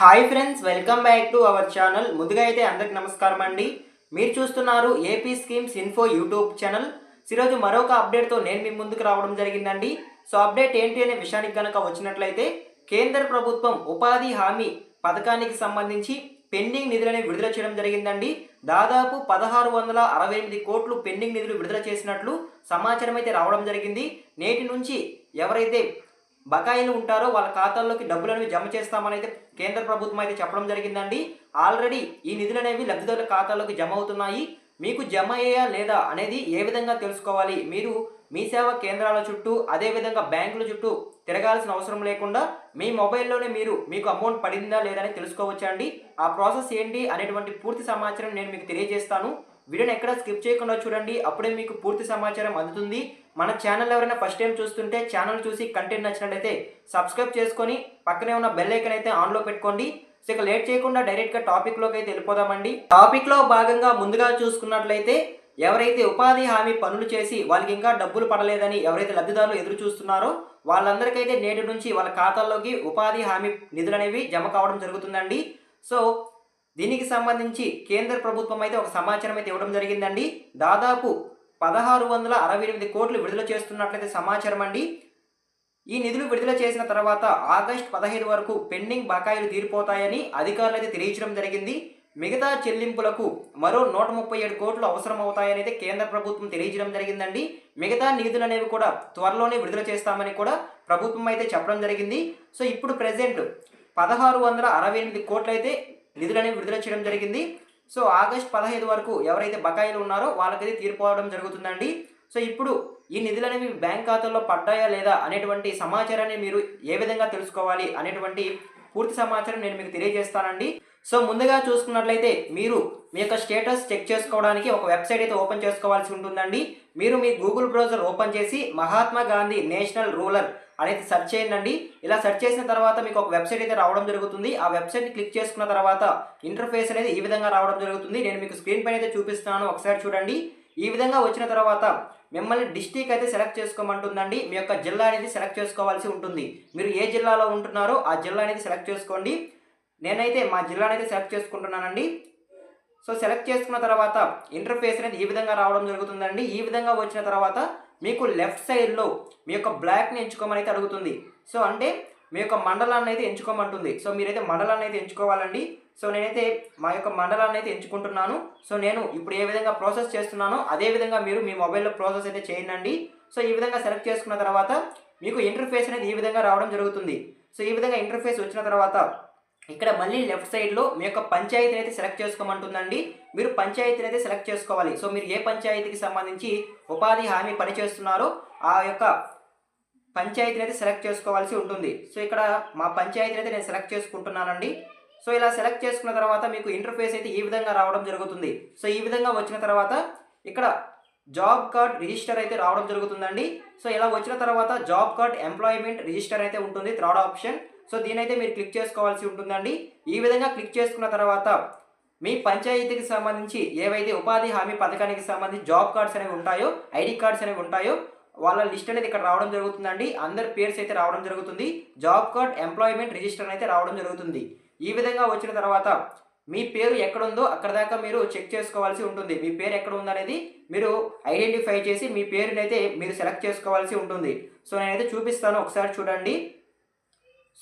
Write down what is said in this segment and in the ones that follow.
Hi friends welcome back to our channel. ముందుగా అయితే అందరికి నమస్కారం అండి. మీరు చూస్తున్నారు AP schemes info YouTube channel ఈరోజు మరొక అప్డేట్తో నేను మీ ముందుకు రావడం జరిగిందండి. సో అప్డేట్ ఏంటి అనే విషయానికి కనుక వచ్చినట్లయితే కేంద్ర ప్రభుత్వం ఉపాధి హామీ పథకానికి సంబంధించి పెండింగ్ నిధులని విడుదల చేయడం జరిగిందండి. దాదాపు పదహారు వందల అరవై ఎనిమిది కోట్లు పెండింగ్ నిధులు విడుదల చేసినట్లు సమాచారం అయితే రావడం జరిగింది. నేటి నుంచి ఎవరైతే బకాయిలు ఉంటారో వాళ్ళ ఖాతాల్లోకి డబ్బులు అనేవి జమ చేస్తామని అయితే కేంద్ర ప్రభుత్వం అయితే చెప్పడం జరిగిందండి. ఆల్రెడీ ఈ నిధులు అనేవి లబ్ధిదారుల ఖాతాలోకి జమ అవుతున్నాయి. మీకు జమ అయ్యా లేదా అనేది ఏ విధంగా తెలుసుకోవాలి? మీరు మీ సేవా కేంద్రాల చుట్టూ అదేవిధంగా బ్యాంకుల చుట్టూ తిరగాల్సిన అవసరం లేకుండా మీ మొబైల్లోనే మీరు మీకు అమౌంట్ పడిందా లేదా అని తెలుసుకోవచ్చండి. ఆ ప్రాసెస్ ఏంటి అనేటువంటి పూర్తి సమాచారం నేను మీకు తెలియజేస్తాను. వీడియోని ఎక్కడ స్కిప్ చేయకుండా చూడండి. అప్పుడే మీకు పూర్తి సమాచారం అందుతుంది. మన ఛానల్ ఎవరైనా ఫస్ట్ టైం చూస్తుంటే ఛానల్ చూసి కంటెంట్ నచ్చినట్లయితే సబ్స్క్రైబ్ చేసుకొని పక్కనే ఉన్న బెల్ ఐకన్ అయితే ఆన్లో పెట్టుకోండి. సో ఇక లేట్ చేయకుండా డైరెక్ట్గా టాపిక్లోకి అయితే వెళ్ళిపోదామండి. టాపిక్లో భాగంగా ముందుగా చూసుకున్నట్లయితే ఎవరైతే ఉపాధి హామీ పనులు చేసి వాళ్ళకి ఇంకా డబ్బులు పడలేదని ఎవరైతే లబ్ధిదారులు ఎదురు చూస్తున్నారో వాళ్ళందరికైతే నేటి నుంచి వాళ్ళ ఖాతాల్లోకి ఉపాధి హామీ నిధులు అనేవి జమ కావడం జరుగుతుందండి. సో దీనికి సంబంధించి కేంద్ర ప్రభుత్వం అయితే ఒక సమాచారం అయితే ఇవ్వడం జరిగిందండి. దాదాపు పదహారు వందల అరవై ఎనిమిది కోట్లు విడుదల చేస్తున్నట్లయితే సమాచారం అండి. ఈ నిధులు విడుదల చేసిన తర్వాత ఆగస్టు పదహైదు వరకు పెండింగ్ బకాయిలు తీరిపోతాయని అధికారులు అయితే తెలియజేయడం జరిగింది. మిగతా చెల్లింపులకు మరో నూట ముప్పై ఏడు కోట్లు అవసరం అవుతాయని అయితే కేంద్ర ప్రభుత్వం తెలియజేయడం జరిగిందండి. మిగతా నిధులు అనేవి కూడా త్వరలోనే విడుదల చేస్తామని కూడా ప్రభుత్వం అయితే చెప్పడం జరిగింది. సో ఇప్పుడు ప్రజెంట్ పదహారు వందల అరవై ఎనిమిది కోట్లు అయితే నిధులు అనేవి విడుదల చేయడం జరిగింది. సో ఆగస్ట్ పదహైదు వరకు ఎవరైతే బకాయిలు ఉన్నారో వాళ్ళకైతే తీరిపోవడం జరుగుతుందండి. సో ఇప్పుడు ఈ నిధులు అనేవి బ్యాంక్ ఖాతాల్లో పడ్డాయా లేదా అనేటువంటి సమాచారాన్ని మీరు ఏ విధంగా తెలుసుకోవాలి అనేటువంటి పూర్తి సమాచారం నేను మీకు తెలియజేస్తానండి. సో ముందుగా చూసుకున్నట్లయితే మీరు మీ యొక్క స్టేటస్ చెక్ చేసుకోవడానికి ఒక వెబ్సైట్ అయితే ఓపెన్ చేసుకోవాల్సి ఉంటుందండి. మీరు మీ గూగుల్ బ్రౌజర్ ఓపెన్ చేసి మహాత్మా గాంధీ నేషనల్ రూరల్ అనేది సెర్చ్ చేయండి ఇలా సెర్చ్ చేసిన తర్వాత మీకు ఒక వెబ్సైట్ అయితే రావడం జరుగుతుంది. ఆ వెబ్సైట్ని క్లిక్ చేసుకున్న తర్వాత ఇంటర్ఫేస్ అనేది ఈ విధంగా రావడం జరుగుతుంది. నేను మీకు స్క్రీన్ పైన అయితే చూపిస్తున్నాను. ఒకసారి చూడండి. ఈ విధంగా వచ్చిన తర్వాత మిమ్మల్ని డిస్టిక్ అయితే సెలెక్ట్ చేసుకోమంటుందండి. మీ యొక్క జిల్లా అనేది సెలెక్ట్ చేసుకోవాల్సి ఉంటుంది. మీరు ఏ జిల్లాలో ఉంటున్నారో ఆ జిల్లా అనేది సెలెక్ట్ చేసుకోండి. నేనైతే మా జిల్లానైతే సెలెక్ట్ చేసుకుంటున్నానండి. సో సెలెక్ట్ చేసుకున్న తర్వాత ఇంటర్ఫేస్ అనేది ఈ విధంగా రావడం జరుగుతుందండి. ఈ విధంగా వచ్చిన తర్వాత మీకు లెఫ్ట్ సైడ్లో మీ యొక్క బ్లాక్ని ఎంచుకోమని అయితే అడుగుతుంది. సో అంటే మీ యొక్క మండలాన్ని అయితే ఎంచుకోమంటుంది. సో మీరైతే మండలాన్ని అయితే ఎంచుకోవాలండి. సో నేనైతే మా యొక్క మండలాన్ని అయితే ఎంచుకుంటున్నాను. సో నేను ఇప్పుడు ఏ విధంగా ప్రాసెస్ చేస్తున్నానో అదే విధంగా మీరు మీ మొబైల్లో ప్రాసెస్ అయితే చేయండి సో ఈ విధంగా సెలెక్ట్ చేసుకున్న తర్వాత మీకు ఇంటర్ఫేస్ అనేది ఈ విధంగా రావడం జరుగుతుంది. సో ఈ విధంగా ఇంటర్ఫేస్ వచ్చిన తర్వాత ఇక్కడ మళ్ళీ లెఫ్ట్ సైడ్లో మీ యొక్క పంచాయతీని అయితే సెలెక్ట్ చేసుకోమంటుందండి. మీరు పంచాయతీని అయితే సెలెక్ట్ చేసుకోవాలి. సో మీరు ఏ పంచాయతీకి సంబంధించి ఉపాధి హామీ పని చేస్తున్నారో ఆ యొక్క పంచాయతీని అయితే సెలెక్ట్ చేసుకోవాల్సి ఉంటుంది. సో ఇక్కడ మా పంచాయతీని అయితే నేను సెలెక్ట్ చేసుకుంటున్నానండి. సో ఇలా సెలెక్ట్ చేసుకున్న తర్వాత మీకు ఇంటర్ఫేస్ అయితే ఈ విధంగా రావడం జరుగుతుంది. సో ఈ విధంగా వచ్చిన తర్వాత ఇక్కడ జాబ్ కార్డ్ రిజిస్టర్ అయితే రావడం జరుగుతుందండి. సో ఇలా వచ్చిన తర్వాత జాబ్ కార్డ్ ఎంప్లాయ్మెంట్ రిజిస్టర్ అయితే ఉంటుంది. Third option. సో దీనైతే మీరు క్లిక్ చేసుకోవాల్సి ఉంటుందండి. ఈ విధంగా క్లిక్ చేసుకున్న తర్వాత మీ పంచాయతీకి సంబంధించి ఏవైతే ఉపాధి హామీ పథకానికి సంబంధించి జాబ్ కార్డ్స్ అనేవి ఉంటాయో ఐడి కార్డ్స్ అనేవి ఉంటాయో వాళ్ళ లిస్ట్ అనేది ఇక్కడ రావడం జరుగుతుందండి. అందరి పేర్స్ అయితే రావడం జరుగుతుంది. జాబ్ కార్డ్ ఎంప్లాయ్మెంట్ రిజిస్టర్ అయితే రావడం జరుగుతుంది. ఈ విధంగా వచ్చిన తర్వాత మీ పేరు ఎక్కడుందో అక్కడ దాకా మీరు చెక్ చేసుకోవాల్సి ఉంటుంది. మీ పేరు ఎక్కడ ఉందనేది మీరు ఐడెంటిఫై చేసి మీ పేరునైతే మీరు సెలెక్ట్ చేసుకోవాల్సి ఉంటుంది. సో నేనైతే చూపిస్తాను. ఒకసారి చూడండి.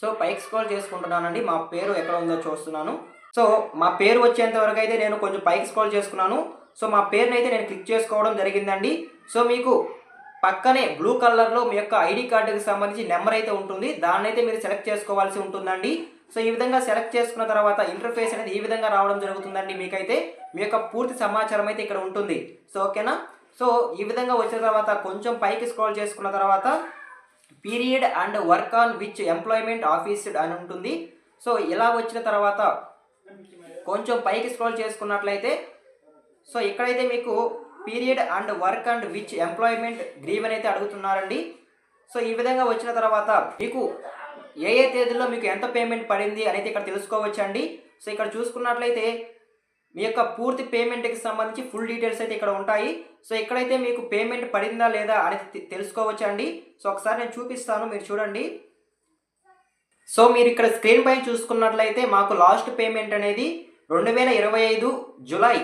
సో పైకి స్క్రోల్ చేసుకుంటున్నానండి. మా పేరు ఎక్కడ ఉందో చూస్తున్నాను. సో మా పేరు వచ్చేంత వరకు అయితే నేను కొంచెం పైకి స్క్రోల్ చేసుకున్నాను. సో మా పేరుని అయితే నేను క్లిక్ చేసుకోవడం జరిగిందండి. సో మీకు పక్కనే బ్లూ కలర్లో మీ యొక్క ఐడి కార్డుకి సంబంధించి నెంబర్ అయితే ఉంటుంది. దాన్ని అయితే మీరు సెలెక్ట్ చేసుకోవాల్సి ఉంటుందండి. సో ఈ విధంగా సెలెక్ట్ చేసుకున్న తర్వాత ఇంటర్ఫేస్ అనేది ఈ విధంగా రావడం జరుగుతుందండి మీకైతే. మీ యొక్క పూర్తి సమాచారం అయితే ఇక్కడ ఉంటుంది. సో ఓకేనా? సో ఈ విధంగా వచ్చిన తర్వాత కొంచెం పైకి స్క్రోల్ చేసుకున్న తర్వాత period and work on which employment offered అని ఉంటుంది. సో ఇలా వచ్చిన తర్వాత కొంచెం పైకి స్క్రోల్ చేసుకున్నట్లయితే సో ఇక్కడైతే మీకు period and work and which employment grieve అని అయితే అడుగుతున్నారండి. సో ఈ విధంగా వచ్చిన తర్వాత మీకు ఏ ఏ తేదీలో మీకు ఎంత పేమెంట్ పడింది అనేది ఇక్కడ తెలుసుకోవచ్చండి. సో ఇక్కడ చూసుకున్నట్లయితే మీ యొక్క పూర్తి పేమెంట్కి సంబంధించి ఫుల్ డీటెయిల్స్ అయితే ఇక్కడ ఉంటాయి. సో ఇక్కడైతే మీకు పేమెంట్ పడిందా లేదా అనేది తెలుసుకోవచ్చండి. సో ఒకసారి నేను చూపిస్తాను మీరు చూడండి. సో మీరు ఇక్కడ స్క్రీన్ పైన చూసుకున్నట్లయితే మాకు లాస్ట్ పేమెంట్ అనేది రెండు వేల ఇరవై ఐదు జులై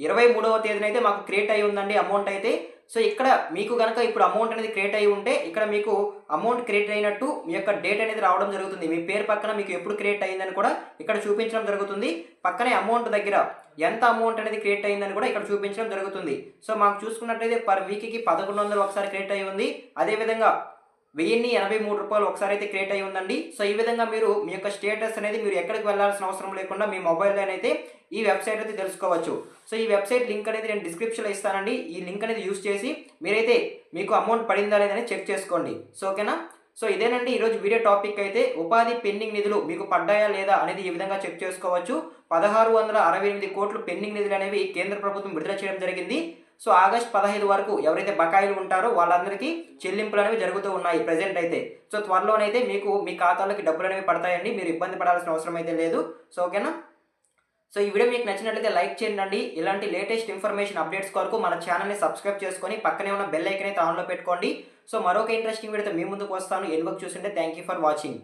ఇరవై మూడవ తేదీన అయితే మాకు క్రియేట్ అయి ఉందండి అమౌంట్ అయితే. సో ఇక్కడ మీకు కనుక ఇప్పుడు అమౌంట్ అనేది క్రియేట్ అయి ఉంటే ఇక్కడ మీకు అమౌంట్ క్రియేట్ అయినట్టు మీ యొక్క డేట్ అనేది రావడం జరుగుతుంది. మీ పేరు పక్కన మీకు ఎప్పుడు క్రియేట్ అయిందని కూడా ఇక్కడ చూపించడం జరుగుతుంది. పక్కనే అమౌంట్ దగ్గర ఎంత అమౌంట్ అనేది క్రియేట్ అయిందని కూడా ఇక్కడ చూపించడం జరుగుతుంది. సో మాకు చూసుకున్నట్లయితే పర్ వీక్కి పదకొండు వందలు ఒకసారి క్రియేట్ అయి ఉంది. అదేవిధంగా వెయ్యిన్ని ఎనభై మూడు రూపాయలు ఒకసారి అయితే క్రియేట్ అయి ఉందండి. సో ఈ విధంగా మీరు మీ యొక్క స్టేటస్ అనేది మీరు ఎక్కడికి వెళ్ళాల్సిన అవసరం లేకుండా మీ మొబైల్లోనైతే ఈ వెబ్సైట్ అయితే తెలుసుకోవచ్చు. సో ఈ వెబ్సైట్ లింక్ అనేది నేను డిస్క్రిప్షన్లో ఇస్తానండి. ఈ లింక్ అనేది యూస్ చేసి మీరైతే మీకు అమౌంట్ పడిందా లేదని చెక్ చేసుకోండి. సో ఓకేనా? సో ఇదేనండి ఈరోజు వీడియో టాపిక్ అయితే. ఉపాధి పెండింగ్ నిధులు మీకు పడ్డాయా లేదా అనేది ఈ విధంగా చెక్ చేసుకోవచ్చు. పదహారు వందల అరవై ఎనిమిది కోట్లు పెండింగ్ నిధులు అనేవి కేంద్ర ప్రభుత్వం విడుదల చేయడం జరిగింది. సో ఆగస్ట్ పదహైదు వరకు ఎవరైతే బకాయిలు ఉంటారో వాళ్ళందరికీ చెల్లింపులు అనేవి జరుగుతూ ఉన్నాయి ప్రజెంట్ అయితే. సో త్వరలోనైతే మీకు మీ ఖాతాలోకి డబ్బులు అనేవి పడతాయండి. మీరు ఇబ్బంది పడాల్సిన అవసరం అయితే లేదు. సో ఓకేనా? సో ఈ వీడియో మీకు నచ్చినట్లయితే లైక్ చేయండి. ఇలాంటి లేటెస్ట్ ఇన్ఫర్మేషన్ అప్డేట్స్ కొరకు మన ఛానల్ని సబ్స్క్రైబ్ చేసుకొని పక్కనే ఉన్న బెల్ ఐకన్ అయితే ఆన్లో పెట్టుకోండి. సో మరొక ఇంట్రెస్టింగ్ వీడియోతో మీ ముందుకు వస్తాను. ఎందుకు చూసింటే థ్యాంక్ యూ ఫర్ వాచింగ్